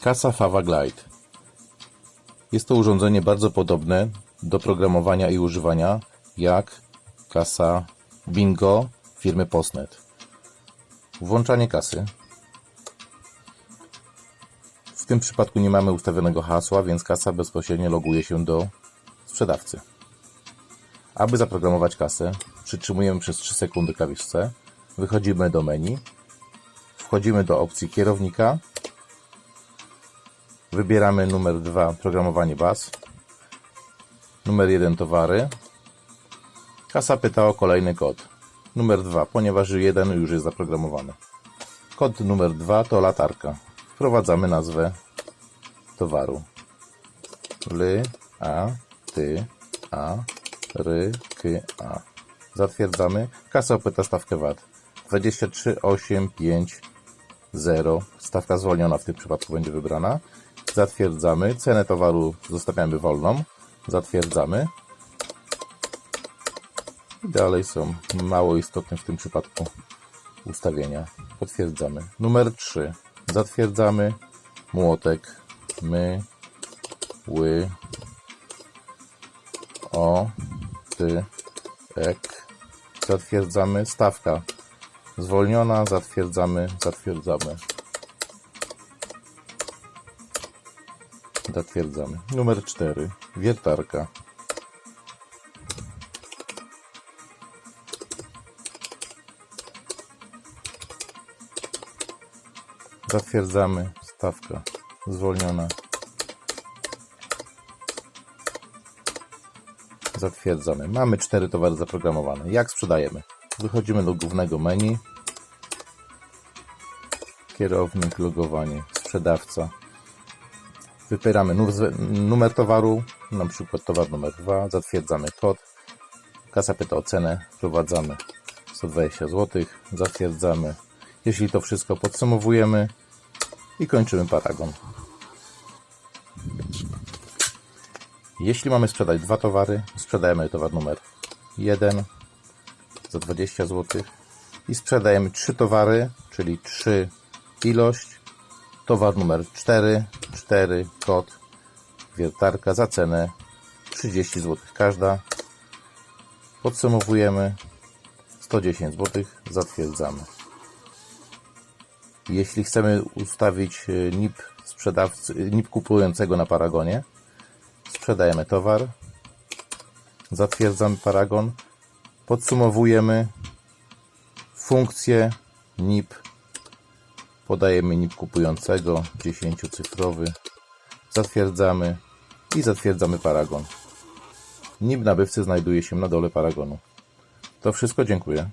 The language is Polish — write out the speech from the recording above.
Kasa Fava Glide. Jest to urządzenie bardzo podobne do programowania i używania jak kasa Bingo firmy Postnet. Włączanie kasy. W tym przypadku nie mamy ustawionego hasła, więc kasa bezpośrednio loguje się do sprzedawcy. Aby zaprogramować kasę, przytrzymujemy przez 3 sekundy klawisz C, wychodzimy do menu, wchodzimy do opcji kierownika, wybieramy numer 2 programowanie baz, numer 1 towary, kasa pyta o kolejny kod, numer 2, ponieważ 1 już jest zaprogramowany. Kod numer 2 to latarka. Wprowadzamy nazwę towaru. Ly, a, ty, a, ry, ky, a. Zatwierdzamy. Kasa opyta stawkę VAT. 23850. Stawka zwolniona w tym przypadku będzie wybrana. Zatwierdzamy. Cenę towaru zostawiamy wolną. Zatwierdzamy. I dalej są mało istotne w tym przypadku ustawienia. Potwierdzamy. Numer 3. Zatwierdzamy. Młotek. My. Ły. O. Ty. Ek. Zatwierdzamy. Stawka. Zwolniona. Zatwierdzamy. Zatwierdzamy. Zatwierdzamy. Numer 4. Wiertarka. Zatwierdzamy. Stawka zwolniona. Zatwierdzamy. Mamy cztery towary zaprogramowane. Jak sprzedajemy? Wychodzimy do głównego menu. Kierownik, logowanie, sprzedawca. Wybieramy nuz- numer towaru, na przykład towar numer 2. Zatwierdzamy kod. Kasa pyta o cenę. Wprowadzamy 120 zł. Zatwierdzamy. Jeśli to wszystko podsumowujemy i kończymy paragon. Jeśli mamy sprzedać dwa towary, sprzedajemy towar numer 1 za 20 zł i sprzedajemy trzy towary, czyli 3 ilość, towar numer 4, 4 kod, wiertarka za cenę 30 zł każda. Podsumowujemy. 110 zł, zatwierdzamy. Jeśli chcemy ustawić e, NIP sprzedawcy, e, NIP kupującego na paragonie, sprzedajemy towar, zatwierdzamy paragon, podsumowujemy funkcję NIP, podajemy NIP kupującego 10-cyfrowy, zatwierdzamy i zatwierdzamy paragon. NIP nabywcy znajduje się na dole paragonu. To wszystko, dziękuję.